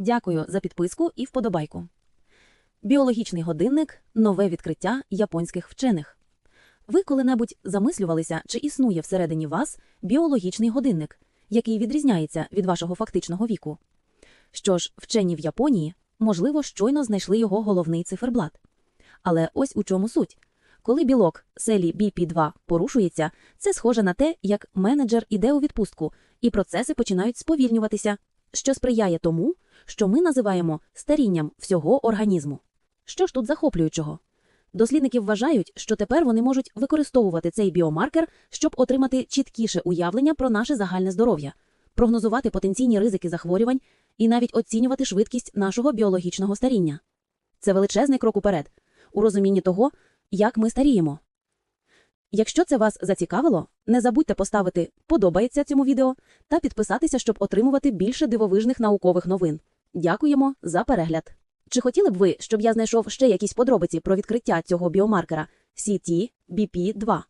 Дякую за підписку і вподобайку. Біологічний годинник нове відкриття японських вчених. Ви коли-небудь замислювалися, чи існує всередині вас біологічний годинник, який відрізняється від вашого фактичного віку? Що ж, вчені в Японії, можливо, щойно знайшли його головний циферблат. Але ось у чому суть. Коли білок селі BP2 порушується, це схоже на те, як менеджер іде у відпустку, і процеси починають сповільнюватися, що сприяє тому, що ми називаємо старінням всього організму. Що ж тут захоплюючого? Дослідники вважають, що тепер вони можуть використовувати цей біомаркер, щоб отримати чіткіше уявлення про наше загальне здоров'я, прогнозувати потенційні ризики захворювань і навіть оцінювати швидкість нашого біологічного старіння. Це величезний крок уперед у розумінні того, як ми старіємо. Якщо це вас зацікавило, не забудьте поставити подобається цьому відео та підписатися, щоб отримувати більше дивовижних наукових новин. Дякуємо за перегляд. Чи хотіли б ви, щоб я знайшов ще якісь подробиці про відкриття цього біомаркера CT BP2?